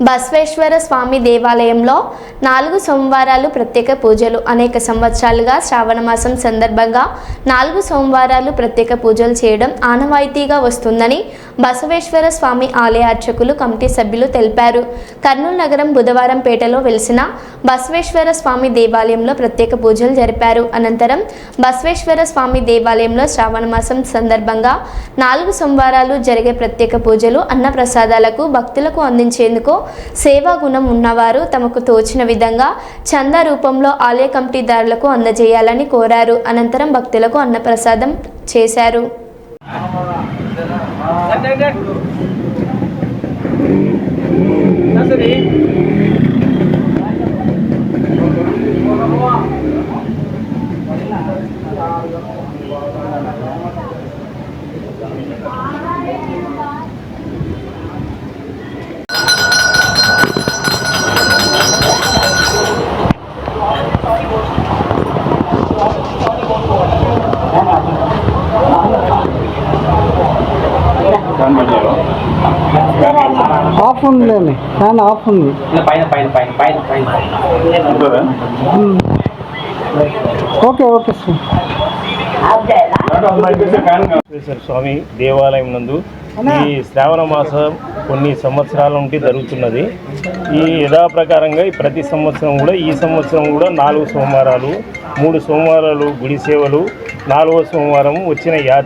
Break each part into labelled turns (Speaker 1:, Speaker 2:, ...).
Speaker 1: బసవేశ్వర స్వామి దేవాలయంలో నాలుగు సోమవారాలు ప్రత్యేక పూజలు అనేక సంవత్సరాలుగా శ్రావణ మాసం సందర్భంగా నాలుగు సోమవారాలు ప్రత్యేక పూజలు చేయడం ఆనవాయితీగా వస్తుందని బసవేశ్వర స్వామి ఆలయ అర్చకులు కమిటీ సభ్యులు తెలిపారు. కర్నూలు నగరం బుధవారం పేటలో వెలిసిన బసవేశ్వర స్వామి దేవాలయంలో ప్రత్యేక పూజలు జరిపారు. అనంతరం బసవేశ్వర స్వామి దేవాలయంలో శ్రావణ మాసం సందర్భంగా నాలుగు సోమవారాలు జరిగే ప్రత్యేక పూజలు అన్నప్రసాదాలకు భక్తులకు అందించేందుకు సేవా గుణం ఉన్నవారు తమకు తోచిన విధంగా చందా రూపంలో ఆలయ కమిటీదారులకు అందజేయాలని కోరారు. అనంతరం భక్తులకు అన్నప్రసాదం చేశారు
Speaker 2: ఆఫ్ ఉందిలేండి ఫ్యాన్ ఆఫ్ ఉంది.
Speaker 3: పైన పైన పైన పైన పైన.
Speaker 2: ఉమ్. Okay okay sir.
Speaker 4: స్వామి దేవాలయం నందు ఈ శ్రావణ మాసం కొన్ని సంవత్సరాల నుండి జరుగుతున్నది. ఈ యథాప్రకారంగా ఈ ప్రతి సంవత్సరం కూడా ఈ సంవత్సరం కూడా నాలుగు సోమవారాలు మూడు సోమవారాలు గుడి సేవలు నాలుగో సోమవారం వచ్చిన యా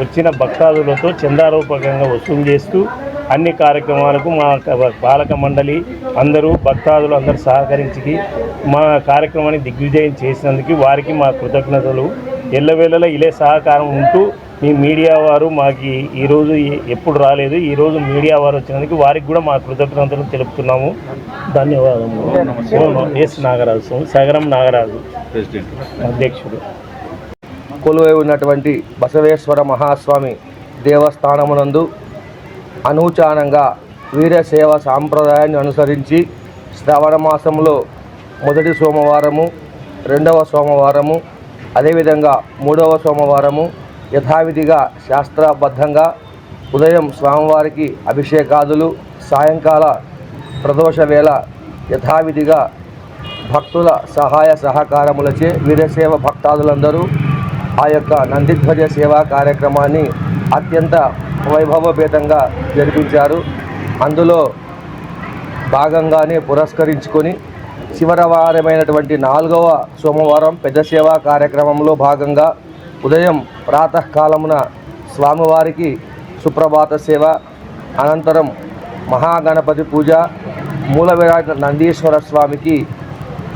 Speaker 4: వచ్చిన భక్తాదులతో చందారూపకంగా వసూలు చేస్తూ అన్ని కార్యక్రమాలకు మా పాలక మండలి అందరూ భక్తాదులు అందరూ సహకరించి మా కార్యక్రమాన్ని దిగ్విజయం చేసినందుకు వారికి మా కృతజ్ఞతలు. ఎల్లవేళలా ఇలే సహకారం ఉంటూ మీ మీడియా వారు మాకు ఈ- ఈరోజు ఎప్పుడు రాలేదు. ఈరోజు మీడియా వారు వచ్చినందుకు వారికి కూడా మా కృతజ్ఞతలు తెలుపుతున్నాము. ధన్యవాదములు. ఎస్ నాగరాజు స్వామి. సగరం నాగరాజు. అధ్యక్షుడు.
Speaker 3: కొలువై ఉన్నటువంటి బసవేశ్వర మహాస్వామి దేవస్థానమునందు అనూచానంగా వీరసేవ సాంప్రదాయాన్ని అనుసరించి శ్రావణ మాసంలో మొదటి సోమవారము రెండవ సోమవారము అదేవిధంగా మూడవ సోమవారము యథావిధిగా శాస్త్రబద్ధంగా ఉదయం స్వామివారికి అభిషేకాదులు సాయంకాల ప్రదోష వేళ యథావిధిగా భక్తుల సహాయ సహకారములచే వీరసేవ భక్తాదులందరూ ఆ యొక్క నందిధ్వజ సేవా కార్యక్రమాన్ని అత్యంత వైభవపేతంగా జరిపించారు. అందులో భాగంగానే పురస్కరించుకొని చివరవారమైనటువంటి నాలుగవ సోమవారం పెద్ద సేవా కార్యక్రమంలో భాగంగా ఉదయం ప్రాతకాలమున స్వామివారికి సుప్రభాత సేవ అనంతరం మహాగణపతి పూజ మూల విరాట్ నందీశ్వర స్వామికి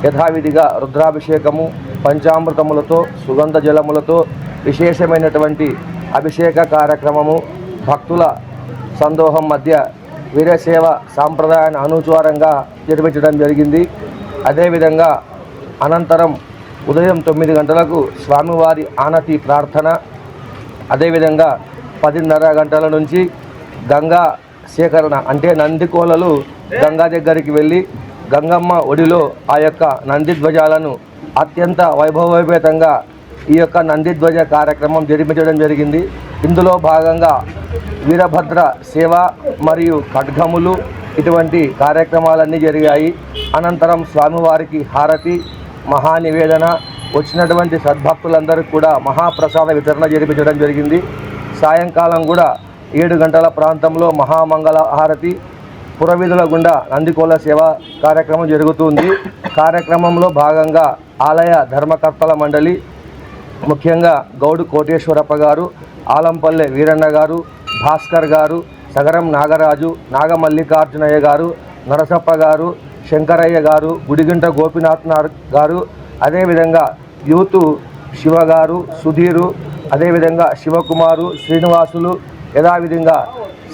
Speaker 3: యథావిధిగా రుద్రాభిషేకము పంచామృతములతో సుగంధ జలములతో విశేషమైనటువంటి అభిషేక కార్యక్రమము భక్తుల సందోహం మధ్య వీరసేవ సాంప్రదాయాన్ని అనుచారంగా నిర్మించడం జరిగింది. అదేవిధంగా అనంతరం ఉదయం తొమ్మిది గంటలకు స్వామివారి ఆనతి ప్రార్థన. అదేవిధంగా పదిన్నర గంటల నుంచి గంగా సేకరణ అంటే నందికోలలు గంగా దగ్గరికి వెళ్ళి గంగమ్మ ఒడిలో ఆ యొక్క నందిధ్వజాలను అత్యంత వైభవోపేతంగా ఈ యొక్క నందిధ్వజ కార్యక్రమం జరిపించడం జరిగింది. ఇందులో భాగంగా వీరభద్ర సేవ మరియు ఖడ్గములు ఇటువంటి కార్యక్రమాలన్నీ జరిగాయి. అనంతరం స్వామివారికి హారతి మహానివేదన వచ్చినటువంటి సద్భక్తులందరికీ కూడా మహాప్రసాద వితరణ జరిపించడం జరిగింది. సాయంకాలం కూడా ఏడు గంటల ప్రాంతంలో మహామంగళ హారతి పురవీధుల గుండా నందికోల సేవ కార్యక్రమం జరుగుతుంది. కార్యక్రమంలో భాగంగా ఆలయ ధర్మకర్తల మండలి ముఖ్యంగా గౌడు కోటేశ్వరప్ప గారు ఆలంపల్లె వీరన్న గారు భాస్కర్ గారు సగరం నాగరాజు నాగమల్లికార్జునయ్య గారు నరసప్ప గారు శంకరయ్య గారు గుడిగింట గోపినాథ్ గారు అదేవిధంగా యూత్ శివ గారు సుధీరు అదేవిధంగా శివకుమారు శ్రీనివాసులు యథావిధంగా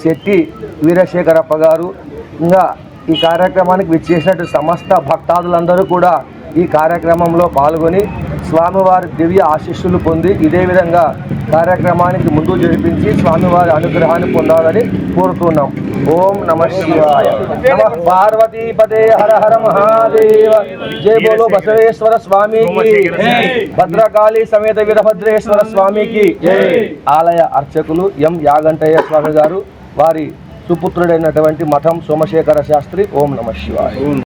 Speaker 3: శెట్టి వీరశేఖరప్ప గారు. ఇంకా ఈ కార్యక్రమానికి విచ్చేసినట్టు సమస్త భక్తాదులందరూ కూడా ఈ కార్యక్రమంలో పాల్గొని స్వామివారి దివ్య ఆశీస్సులు పొంది ఇదే విధంగా కార్యక్రమానికి ముందు జరిపించి స్వామివారి అనుగ్రహాన్ని పొందాలని కోరుతున్నాం. ఓం నమ శివాయ. నమ పార్వతీపదే హర హర మహాదేవ. జయ బోలో బసవేశ్వర స్వామికి. భద్రకాళి సమేత వీరభద్రేశ్వర స్వామికి. ఆలయ అర్చకులు ఎం యాగంటయ్య స్వామి గారు. వారి సుపుత్రుడైనటువంటి మఠం సోమశేఖర శాస్త్రి. ఓం నమ శివాయ.